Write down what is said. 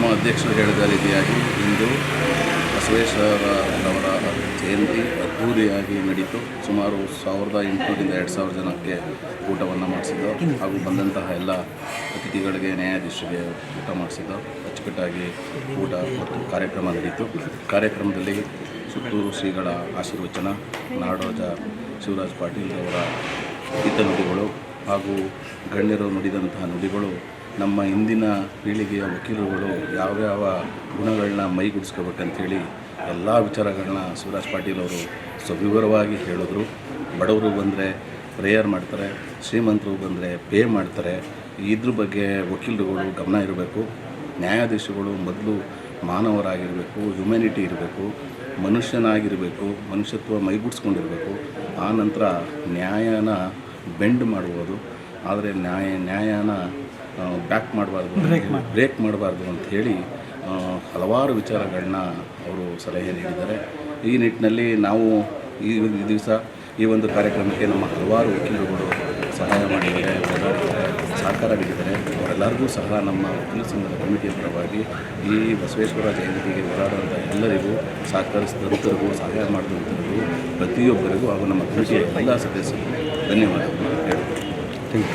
ನಮ್ಮ ಅಧ್ಯಕ್ಷರು ಹೇಳಿದ ರೀತಿಯಾಗಿ ಇಂದು ಬಸವೇಶ್ವರರವರ ಜಯಂತಿ ಅದ್ಧೂರಿಯಾಗಿ ನಡೀತು. ಸುಮಾರು ಸಾವಿರದ ಎಂಟುನೂರಿಂದ ಎರಡು ಸಾವಿರ ಜನಕ್ಕೆ ಊಟವನ್ನು ಮಾಡಿಸಿದ್ದು ಹಾಗೂ ಬಂದಂತಹ ಎಲ್ಲ ಅತಿಥಿಗಳಿಗೆ, ನ್ಯಾಯಾಧೀಶರಿಗೆ ಊಟ ಮಾಡಿಸಿದ್ದು ಅಚ್ಚುಕಟ್ಟಾಗಿ ಊಟ ಮತ್ತು ಕಾರ್ಯಕ್ರಮ ನಡೀತು. ಕಾರ್ಯಕ್ರಮದಲ್ಲಿ ಸುತ್ತೂರು ಶ್ರೀಗಳ ಆಶೀರ್ವಚನ, ನಾಡೋಜ ಶಿವರಾಜ್ ಪಾಟೀಲ್ ಅವರ ಹಿತನುಡಿಗಳು ಹಾಗೂ ಗಣ್ಯರು ನುಡಿದಂತಹ ನುಡಿಗಳು ನಮ್ಮ ಇಂದಿನ ಪೀಳಿಗೆಯ ವಕೀಲರುಗಳು ಯಾವ್ಯಾವ ಗುಣಗಳನ್ನ ಮೈಗೂಡಿಸ್ಕೋಬೇಕಂತೇಳಿ ಎಲ್ಲ ವಿಚಾರಗಳನ್ನ ಶಿವರಾಜ್ ಪಾಟೀಲ್ ಅವರು ಸವಿವರವಾಗಿ ಹೇಳಿದ್ರು. ಬಡವರು ಬಂದರೆ ಪ್ರೇಯರ್ ಮಾಡ್ತಾರೆ, ಶ್ರೀಮಂತರು ಬಂದರೆ ಪೇ ಮಾಡ್ತಾರೆ. ಇದ್ರ ಬಗ್ಗೆ ವಕೀಲರುಗಳು ಗಮನ ಇರಬೇಕು. ನ್ಯಾಯಾಧೀಶಗಳು ಮೊದಲು ಮಾನವರಾಗಿರಬೇಕು ಹ್ಯುಮ್ಯಾನಿಟಿ ಇರಬೇಕು, ಮನುಷ್ಯನಾಗಿರಬೇಕು, ಮನುಷ್ಯತ್ವ ಮೈಗೂಡಿಸ್ಕೊಂಡಿರಬೇಕು. ಆ ನಂತರ ನ್ಯಾಯನ ಬೆಂಡ್ ಮಾಡ್ಬೋದು ಆದರೆ ನ್ಯಾಯ ನ್ಯಾಯನ ಬ್ಯಾಕ್ ಮಾಡಬಾರ್ದು ಬ್ರೇಕ್ ಮಾಡಬಾರ್ದು ಅಂತ ಹೇಳಿ ಹಲವಾರು ವಿಚಾರಗಳನ್ನ ಅವರು ಸಲಹೆ ನೀಡಿದ್ದಾರೆ. ಈ ನಿಟ್ಟಿನಲ್ಲಿ ನಾವು ಈ ಒಂದು ದಿವಸ ಈ ಒಂದು ಕಾರ್ಯಕ್ರಮಕ್ಕೆ ನಮ್ಮ ಹಲವಾರು ವಕೀಲರುಗಳು ಸಹಾಯ ಮಾಡಿದ್ದಾರೆ ಸಹಕಾರ ನೀಡಿದ್ದಾರೆ ಅವರೆಲ್ಲರಿಗೂ ಸಹ ನಮ್ಮ ವಕೀಲ ಸಂಘದ ಕಮಿಟಿಯ ಪರವಾಗಿ ಈ ಬಸವೇಶ್ವರ ಜಯಂತಿಗೆ ಹೋರಾಡುವಂಥ ಎಲ್ಲರಿಗೂ ಸಹಕರಿಸಿದಂಥರಿಗೂ ಸಹಾಯ ಮಾಡಿದಂಥರಿಗೂ ಪ್ರತಿಯೊಬ್ಬರಿಗೂ ಹಾಗೂ ನಮ್ಮ ಕಮಿಟಿಯ ಎಲ್ಲ ಸದಸ್ಯರಿಗೂ ಧನ್ಯವಾದಗಳು ಹೇಳ್ತೀನಿ think.